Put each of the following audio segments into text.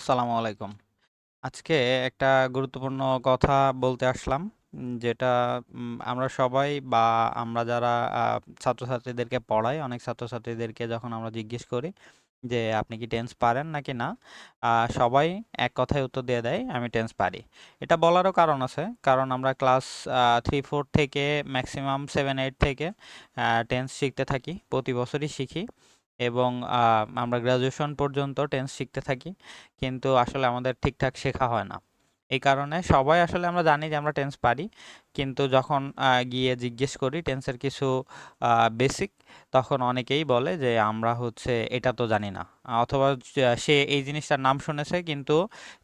আসসালামু আলাইকুম। আজকে একটা গুরুত্বপূর্ণ কথা বলতে আসলাম। যেটা আমরা সবাই বা আমরা যারা ছাত্রছাত্রীদেরকে পড়াই, অনেক ছাত্রছাত্রীদেরকে যখন আমরা জিজ্ঞেস করি যে, "আপনি কি টেন্স পারেন নাকি না?" সবাই এক কথায় উত্তর দিয়ে দেয়, "আমি টেন্স পারি।" এটা বলারও কারণ আছে। কারণ আমরা ক্লাস থ্রি 3-4 থেকে ম্যাক্সিমাম 7-8 থেকে টেন্স শিখতে থাকি। প্রতি বছরই শিখি এবং আমরা গ্রাজুয়েশন পর্যন্ত টেন্স শিখতে থাকি। কিন্তু আসলে আমাদের ঠিকঠাক শেখা হয় না। এই কারণে সবাই আসলে আমরা জানি যে আমরা টেন্স পারি। কিন্তু যখন গিয়ে জিজ্ঞেস করি টেন্সের কিছু বেসিক, তখন অনেকেই বলে যে, "আমরা হচ্ছে এটা তো জানি না।" অথবা সে এই জিনিসটার নাম শুনেছে কিন্তু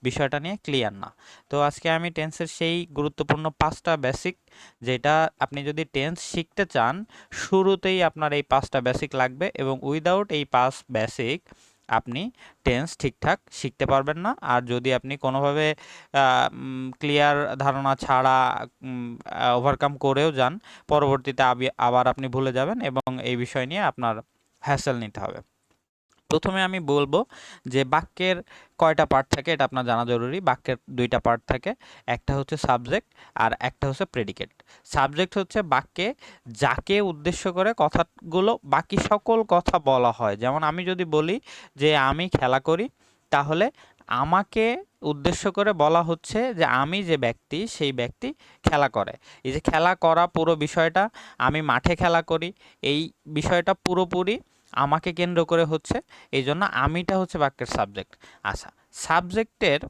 বিষয়টা নিয়ে ক্লিয়ার না। তো আজকে আমি টেন্সের সেই গুরুত্বপূর্ণ ৫ টা বেসিক যেটা আপনি যদি টেন্স শিখতে চান, শুরুতেই আপনার এই পাঁচটা বেসিক লাগবে এবং উইদাউট এই ৫ বেসিক আপনি টেন্স ঠিকঠাক শিখতে পারবেন না। আর যদি আপনি কোনোভাবে ক্লিয়ার ধারণা ছাড়া ওভারকাম করেও যান, পরবর্তীতে আবি আবার আপনি ভুলে যাবেন এবং এই বিষয় নিয়ে আপনার হ্যাসেল নিতে হবে। ১ম এ আমি বলব যে বাক্যের কয়টা পার্ট থাকে এটা আপনার জানা জরুরি। বাক্যের দুইটা পার্ট থাকে। একটা হচ্ছে সাবজেক্ট আর একটা হচ্ছে প্রেডিকেট। সাবজেক্ট হচ্ছে বাক্যে যাকে উদ্দেশ্য করে কথাগুলো বাকি সকল কথা বলা হয়। যেমন আমি যদি বলি যে, "আমি খেলা করি" তাহলে আমাকে উদ্দেশ্য করে বলা হচ্ছে যে আমি যে ব্যক্তি, সেই ব্যক্তি খেলা করে। এই যে খেলা করা পুরো বিষয়টা, আমি মাঠে খেলা করি, এই বিষয়টা পুরোপুরি আমাকে কেন্দ্র করে হচ্ছে। এই জন্য আমিটা হচ্ছে বাক্যের সাবজেক্ট। আচ্ছা, সাবজেক্টের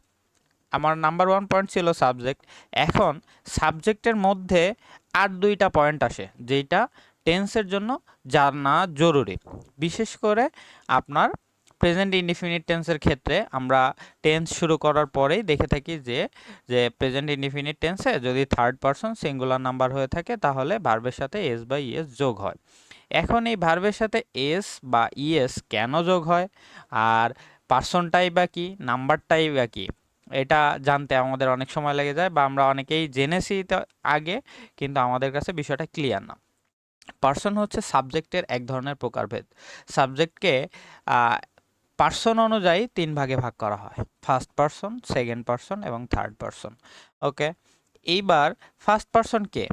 আমার নাম্বার ওয়ান পয়েন্ট ছিল সাবজেক্ট। এখন সাবজেক্টের মধ্যে আর দুইটা পয়েন্ট আসে, যেইটা টেন্সের জন্য জানা জরুরি। বিশেষ করে আপনার প্রেজেন্ট ইনডিফিনিট টেন্সের ক্ষেত্রে আমরা টেন্স শুরু করার পরেই দেখে থাকি যে, যে প্রেজেন্ট ইনডিফিনিট টেন্সে যদি থার্ড পারসন সিঙ্গুলার নাম্বার হয়ে থাকে তাহলে ভার্বের সাথে এস বাই ইএস যোগ হয়। এখন এই ভার্বের সাথে এস বা ইএস কেন যোগ হয়? আর পারসনটাই বা কি? নাম্বারটাই বা কি? এটা জানতে আমাদের অনেক সময় লেগে যায় বা আমরা অনেকেই জেনেছি আগে, কিন্তু আমাদের কাছে বিষয়টা ক্লিয়ার না। পার্সন হচ্ছে সাবজেক্টের এক ধরনের প্রকারভেদ। সাবজেক্টকে পার্সন অনুযায়ী তিন ভাগে ভাগ করা হয়। ফার্স্ট পার্সন সেকেন্ড পার্সন এবং থার্ড পার্সন ওকে? এইবার ফার্স্ট পার্সন কে?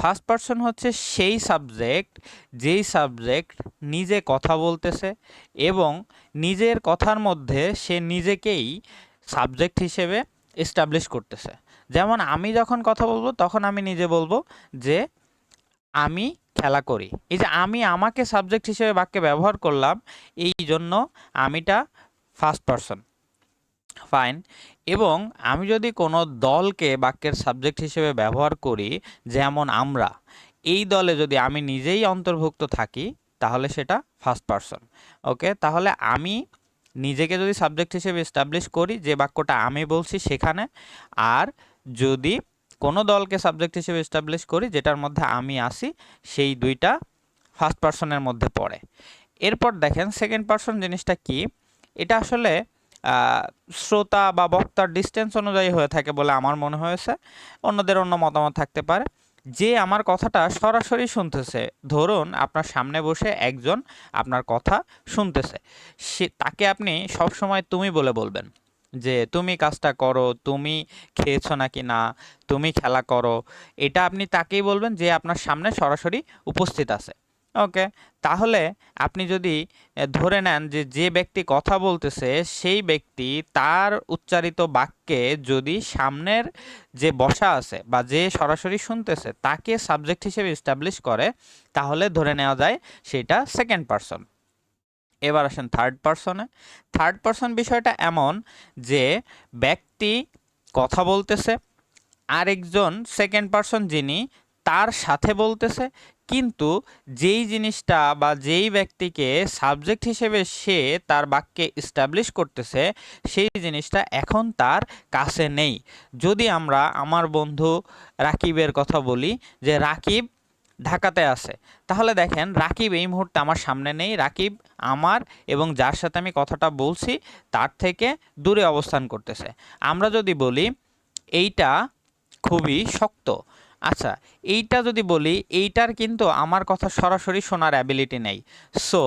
ফার্স্ট পারসন হচ্ছে সেই সাবজেক্ট, যেই সাবজেক্ট নিজে কথা বলতেছে এবং নিজের কথার মধ্যে সে নিজেকেই সাবজেক্ট হিসেবে এস্টাবলিশ করতেছে। যেমন আমি যখন কথা বলব তখন আমি নিজে বলব যে, "আমি খেলা করি।" এই যে আমি আমাকে সাবজেক্ট হিসেবে বাক্যে ব্যবহার করলাম, এই জন্য আমিটা ফার্স্ট পারসন। ফাইন। এবং আমি যদি কোনো দলকে বাক্যের সাবজেক্ট হিসেবে ব্যবহার করি, যেমন আমরা, এই দলে যদি আমি নিজেই অন্তর্ভুক্ত থাকি, তাহলে সেটা ফার্স্ট পারসন। ওকে? তাহলে আমি নিজেকে যদি সাবজেক্ট হিসেবে এস্টাবলিশ করি, যে বাক্যটা আমি বলছি সেখানে, আর যদি কোনো দলকে সাবজেক্ট হিসেবে এস্টাবলিশ করি যেটার মধ্যে আমি আছি, সেই দুইটা ফার্স্ট পারসনের মধ্যে পড়ে। এরপর দেখেন সেকেন্ড পারসন জিনিসটা কি? এটা আসলে শ্রোতা বা বক্তার ডিসট্যান্স অনুযায়ী হয়ে থাকে বলে আমার মনে হয়েছে। অন্যদের অন্য মতামত থাকতে পারে। যে আমার কথাটা সরাসরি শুনতেছে, ধরুন আপনার সামনে বসে একজন আপনার কথা শুনতেছে। সে তাকে আপনি সবসময় তুমি বলে বলবেন। যে, "তুমি কাজটা করো, তুমি খেয়েছ নাকি না, তুমি খেলা করো।" এটা আপনি তাকেই বলবেন যে আপনার সামনে সরাসরি উপস্থিত আছে। ওকে? তাহলে আপনি যদি ধরে নেন যে, যে ব্যক্তি কথা বলতেছে সেই ব্যক্তি তার উচ্চারিত বাক্যে যদি সামনের যে বসা আছে বা যে সরাসরি শুনতেছে তাকে সাবজেক্ট হিসেবে এস্টাবলিশ করে, তাহলে ধরে নেওয়া যায় সেটা সেকেন্ড পারসন। এবার আসেন থার্ড পারসনে। থার্ড পারসন বিষয়টা এমন যে ব্যক্তি কথা বলতেছে, আরেকজন সেকেন্ড পারসন যিনি তার সাথে বলতেছে কিন্তু যেই জিনিসটা বা যেই ব্যক্তিকে সাবজেক্ট হিসেবে সে তার বাক্যে এস্টাবলিশ করতেছে, সেই জিনিসটা এখন তার কাছে নেই। যদি আমরা আমার বন্ধু রাকিবের কথা বলি যে, রাকিব ঢাকাতে আছে। তাহলে দেখেন রাকিব এই মুহূর্তে আমার সামনে নেই। রাকিব আমার এবং যার সাথে আমি কথাটা বলছি তার থেকে দূরে অবস্থান করতেছে। আমরা যদি বলি, "এইটা খুবই শক্ত।" আচ্ছা এইটা যদি বলি, এইটার কিন্তু আমার কথা সরাসরি শোনার অ্যাবিলিটি নেই। সো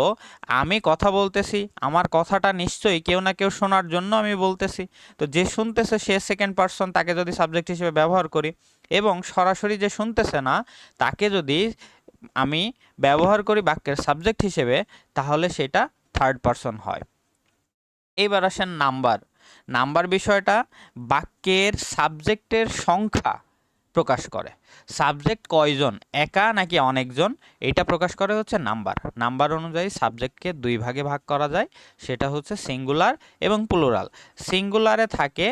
আমি কথা বলতেছি, আমার কথাটা নিশ্চয়ই কেউ না কেউ শোনার জন্য আমি বলতেছি। তো যে শুনতেছে, সে সেকেন্ড পার্সন তাকে যদি সাবজেক্ট হিসেবে ব্যবহার করি এবং সরাসরি যে শুনতেছে না, তাকে যদি আমি ব্যবহার করি বাক্যের সাবজেক্ট হিসেবে, তাহলে সেটা থার্ড পার্সন হয়। এইবার আসেন নাম্বার নাম্বার বিষয়টা, বাক্যের সাবজেক্টের সংখ্যা। প্রকাশ করে। সাবজেক্ট কয়জন? একা নাকি অনেকজন? এটা প্রকাশ করে হচ্ছে নাম্বার। নাম্বার অনুযায়ী সাবজেক্টকে দুই ভাগে ভাগ করা যায়। সেটা হচ্ছে সিঙ্গুলার এবং প্লুরাল। সিঙ্গুলারে থাকে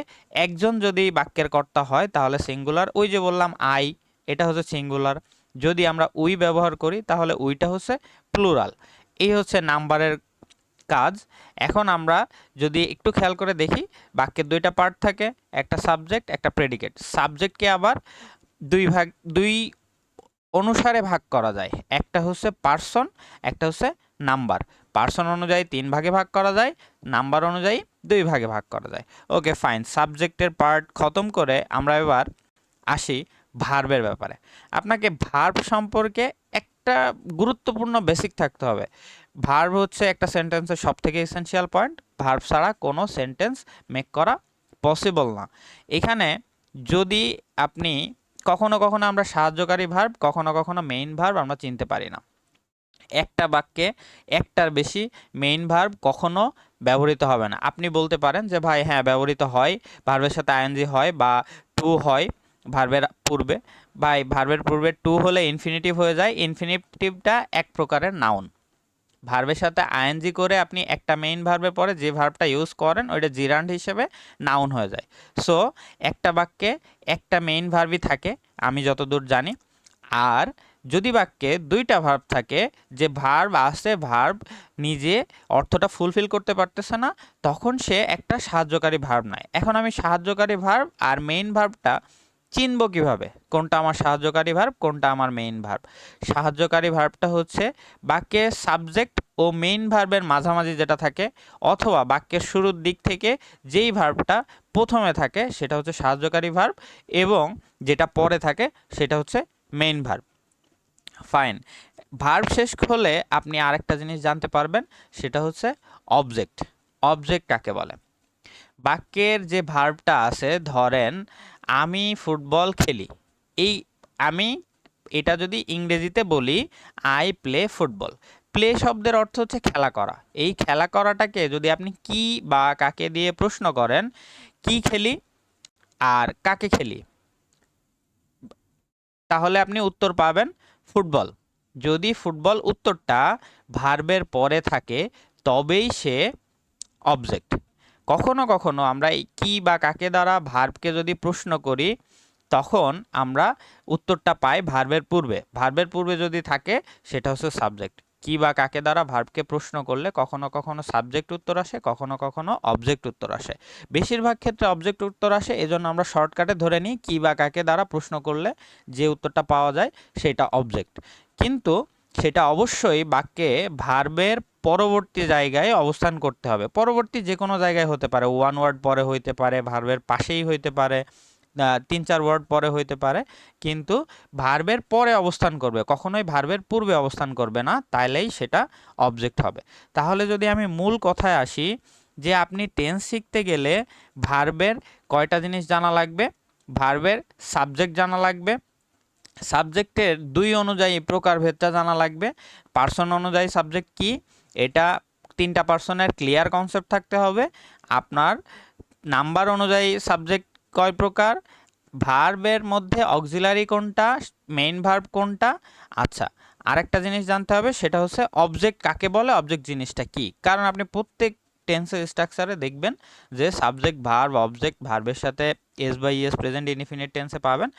একজন যদি বাক্যের কর্তা হয়, তাহলে সিঙ্গুলার, ওই যে বললাম আই, এটা হচ্ছে সিঙ্গুলার। যদি আমরা উই ব্যবহার করি, তাহলে উইটা হচ্ছে প্লুরাল। এই হচ্ছে নাম্বারের কাজ। এখন আমরা যদি একটু খেয়াল করে দেখি, বাক্যের দুইটা পার্ট থাকে, একটা সাবজেক্ট, একটা প্রেডিকেট। সাবজেক্টকে আবার দুই ভাগ, দুই অনুসারে ভাগ করা যায়। একটা হচ্ছে পার্সন একটা হচ্ছে নাম্বার পার্সন অনুযায়ী তিন ভাগে ভাগ করা যায় নাম্বার অনুযায়ী দুই ভাগে ভাগ করা যায়। ওকে ফাইন সাবজেক্টের পার্ট খতম করে আমরা এবার আসি ভার্বের ব্যাপারে। আপনাকে ভার্ব সম্পর্কে একটা গুরুত্বপূর্ণ বেসিক থাকতে হবে। ভার্ব হচ্ছে একটা সেন্টেন্সের সব থেকে এসেন্সিয়াল পয়েন্ট ভার্ব ছাড়া কোনো সেন্টেন্স মেক করা পসিবল না। এখানে যদি আপনি কখনো কখনো আমরা সাহায্যকারী ভার্ব কখনো কখনো মেইন ভার্ব আমরা চিনতে পারি না। একটা বাক্যে একটার বেশি মেইন ভার্ব কখনো ব্যবহৃত হবে না। আপনি বলতে পারেন যে, ভাই হ্যাঁ ব্যবহৃত হয়। ভার্বের সাথে আইএনজি হয় বা টু হয় ভার্বের পূর্বে। ভাই ভার্বের পূর্বে টু হলে ইনফিনিটিভ হয়ে যায়। ইনফিনিটিভটা এক প্রকারের নাউন ভার্বের সাথে আইএনজি করে আপনি একটা মেইন ভার্বের পরে যে ভার্বটা ইউজ করেন, ওইটা জিরান্ড হিসেবে নাউন হয়ে যায়। সো একটা বাক্যে একটা মেইন ভার্বই থাকে, আমি যতদূর জানি। আর যদি বাক্যে দুইটা ভার্ব থাকে, যে ভার্ব আসে ভার্ব নিজে অর্থটা ফুলফিল করতে পারতেছে না, তখন সে একটা সাহায্যকারী ভার্ব নেয়। এখন আমি সাহায্যকারী ভার্ব আর মেইন ভার্বটা চিনব কীভাবে? কোনটা আমার সাহায্যকারী ভার্ব কোনটা আমার মেইন ভার্ব সাহায্যকারী ভার্বটা হচ্ছে বাক্যের সাবজেক্ট ও মেইন ভার্বের মাঝামাঝি যেটা থাকে, অথবা বাক্যের শুরুর দিক থেকে যেই ভার্বটা প্রথমে থাকে, সেটা হচ্ছে সাহায্যকারী ভার্ব এবং যেটা পরে থাকে, সেটা হচ্ছে মেইন ভার্ব ফাইন ভার্ব শেষ হলে আপনি আরেকটা জিনিস জানতে পারবেন, সেটা হচ্ছে অবজেক্ট অবজেক্ট কাকে বলে? বাক্যের যে ভার্বটা আছে, ধরেন আমি ফুটবল খেলি। এই, আমি এটা যদি ইংরেজিতে বলি আই প্লে ফুটবল প্লে শব্দের অর্থ হচ্ছে খেলা করা। এই খেলা করাটাকে যদি আপনি কি বা কাকে দিয়ে প্রশ্ন করেন, কি খেলি আর কাকে খেলি, তাহলে আপনি উত্তর পাবেন ফুটবল। যদি ফুটবল উত্তরটা ভার্বের পরে থাকে, তবেই সে অবজেক্ট কখনো কখনো আমরা কি বা কাকে দ্বারা ভার্বকে যদি প্রশ্ন করি, তখন আমরা উত্তরটা পাই ভার্বের পূর্বে। ভার্বের পূর্বে যদি থাকে, সেটা হচ্ছে সাবজেক্ট কি বা কাকে দ্বারা ভার্বকে প্রশ্ন করলে কখনো কখনো সাবজেক্ট উত্তর আসে, কখনো কখনো অবজেক্ট উত্তর আসে। বেশিরভাগ ক্ষেত্রে অবজেক্ট উত্তর আসে, এজন্য আমরা শর্টকাটে ধরে নিই কি বা কাকে দ্বারা প্রশ্ন করলে যে উত্তরটা পাওয়া যায়, সেটা অবজেক্ট কিন্তু সেটা অবশ্যই বাক্যে ভার্বের পরবর্তী জায়গায় অবস্থান করতে হবে। পরবর্তী যে কোনো জায়গায় হতে পারে ওয়ান ওয়ার্ড পরে হইতে পারে ভার্বের পাশেই হইতে পারে তিন, চার ওয়ার্ড পরে হইতে পারে, কিন্তু ভার্বের পরে অবস্থান করবে, কখনোই ভার্বের পূর্বে অবস্থান করবে না, তাইলেই সেটা অবজেক্ট হবে। তাহলে যদি আমি মূল কথায় আসি, যে আপনি টেন্স শিখতে গেলে ভার্বের কয়টা জিনিস জানা লাগবে? ভার্বের সাবজেক্ট জানা লাগবে সাবজেক্টের দুই অনুযায়ী প্রকারভেদটা জানা লাগবে পার্সন অনুযায়ী সাবজেক্ট কি? এটা তিনটা পার্সনের ক্লিয়ার কনসেপ্ট থাকতে হবে। আপনার নাম্বার অনুযায়ী সাবজেক্ট কয় প্রকার? ভার্বের মধ্যে অক্সিলারি কোনটা? মেইন ভার্ব কোনটা? আচ্ছা আরেকটা জিনিস জানতে হবে, সেটা হচ্ছে অবজেক্ট কাকে বলে? অবজেক্ট জিনিসটা কি? কারণ আপনি প্রত্যেক টেন্সের স্ট্রাকচারে দেখবেন যে সাবজেক্ট ভার্ব অবজেক্ট ভার্বের সাথে S by S present infinite টেন্সে পাবেন।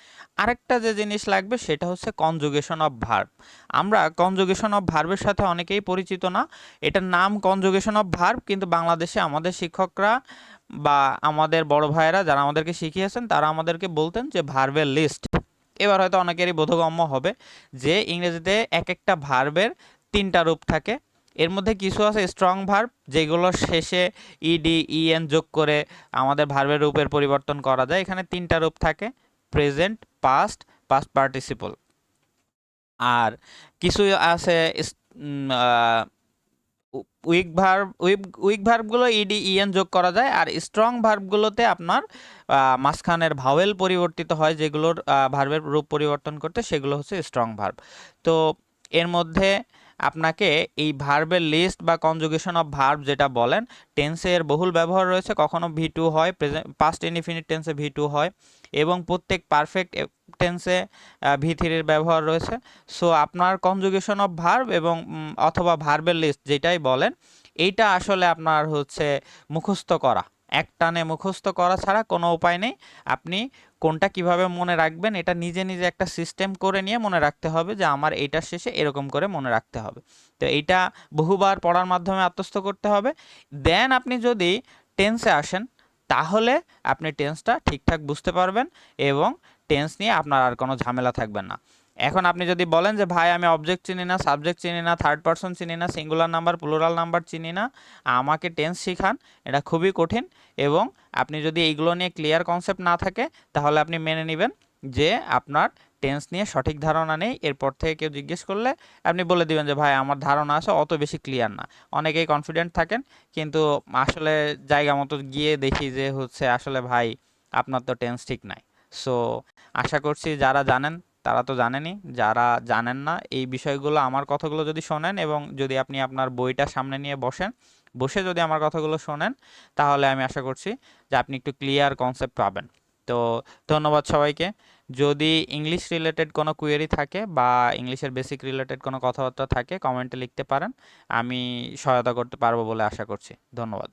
আরেকটা যে জিনিস লাগবে সেটা হচ্ছে কনজুগেশন অফ ভার্ব আমরা কনজুগেশন অফ ভার্বের সাথে অনেকেই পরিচিত না। এটার নাম কনজুগেশন অফ ভার্ব কিন্তু বাংলাদেশে আমাদের শিক্ষকরা বা আমাদের বড় ভাইয়েরা যারা আমাদেরকে শিখিয়েছেন, তারা আমাদেরকে বলতেন যে ভার্বের লিস্ট এবার হয়তো অনেকেরই বোধগম্য হবে যে ইংরেজিতে এক একটা ভার্বের তিনটা রূপ থাকে। এর মধ্যে কিছু আছে স্ট্রং ভার্ব যেগুলো শেষে ইডি ইএন যোগ করে আমাদের ভার্বের রূপের পরিবর্তন করা যায়। এখানে তিনটা রূপ থাকে প্রেজেন্ট পাস্ট পাস্ট পার্টিসিপল আর কিছু আছে উইক ভার্ব উইক উইক ভার্বগুলো ইডি ইএন যোগ করা যায়, আর স্ট্রং ভার্বগুলোতে আপনার মাঝখানের ভাওয়েল পরিবর্তিত হয়, যেগুলোর ভার্বের রূপ পরিবর্তন করতে, সেগুলো হচ্ছে স্ট্রং ভার্ব তো এর মধ্যে আপনাকে এই ভার্বের লিস্ট বা কনজুগেশন অফ ভার্ব যেটা বলেন টেন্সে এর বহুল ব্যবহার রয়েছে, কখনো ভি টু হয় প্রেজেন্ট পাস্ট ইনডিফিনিট টেন্সে ভি টু হয়, এবং প্রত্যেক পারফেক্ট টেন্সে ভি থ্রির ব্যবহার রয়েছে। সো আপনার কনজুগেশন অফ ভার্ব এবং অথবা ভার্বের লিস্ট যেটাই বলেন, এইটা আসলে আপনার হচ্ছে মুখস্থ করা। এক টানে মুখস্থ করা ছাড়া কোনো উপায় নেই। আপনি কোনটা কীভাবে মনে রাখবেন, এটা নিজে নিজে একটা সিস্টেম করে নিয়ে মনে রাখতে হবে যে আমার এইটার শেষে এরকম করে মনে রাখতে হবে। তো এইটা বহুবার পড়ার মাধ্যমে আত্মস্থ করতে হবে। দেন আপনি যদি টেন্সে আসেন, তাহলে আপনি টেন্সটা ঠিকঠাক বুঝতে পারবেন এবং টেন্স নিয়ে আপনার আর কোনো ঝামেলা থাকবে না। এখন আপনি যদি বলেন যে, ভাই, আমি অবজেক্ট চিনি না সাবজেক্ট চিনি না থার্ড পারসন চিনি না সিঙ্গুলার নাম্বার প্লুরাল নাম্বার চিনি না, আমাকে টেন্স শিখান, এটা খুবই কঠিন। এবং আপনি যদি এইগুলো নিয়ে ক্লিয়ার কনসেপ্ট না থাকে, তাহলে আপনি মেনে নেবেন যে, আপনার টেন্স নিয়ে সঠিক ধারণা নেই। এরপর থেকে কেউ জিজ্ঞেস করলে আপনি বলে দিবেন যে, ভাই, আমার ধারণা আছে, অত বেশি ক্লিয়ার না। অনেকেই কনফিডেন্ট থাকেন, কিন্তু আসলে জায়গা মতো গিয়ে দেখি যে, হচ্ছে আসলে, ভাই, আপনার তো টেন্স ঠিক নাই। সো আশা করছি যারা জানেন তারা তো জানেনই যারা জানেন না, এই বিষয়গুলো, আমার কথাগুলো যদি শোনেন এবং যদি আপনি আপনার বইটা সামনে নিয়ে বসেন, বসে যদি আমার কথাগুলো শোনেন, তাহলে আমি আশা করছি যে আপনি একটু ক্লিয়ার কনসেপ্ট পাবেন। তো ধন্যবাদ সবাইকে। যদি ইংলিশ রিলেটেড কোনো কুয়েরি থাকে বা ইংলিশের বেসিক রিলেটেড কোনো কথাবার্তা থাকে কমেন্টে লিখতে পারেন। আমি সহায়তা করতে পারব বলে আশা করছি। ধন্যবাদ।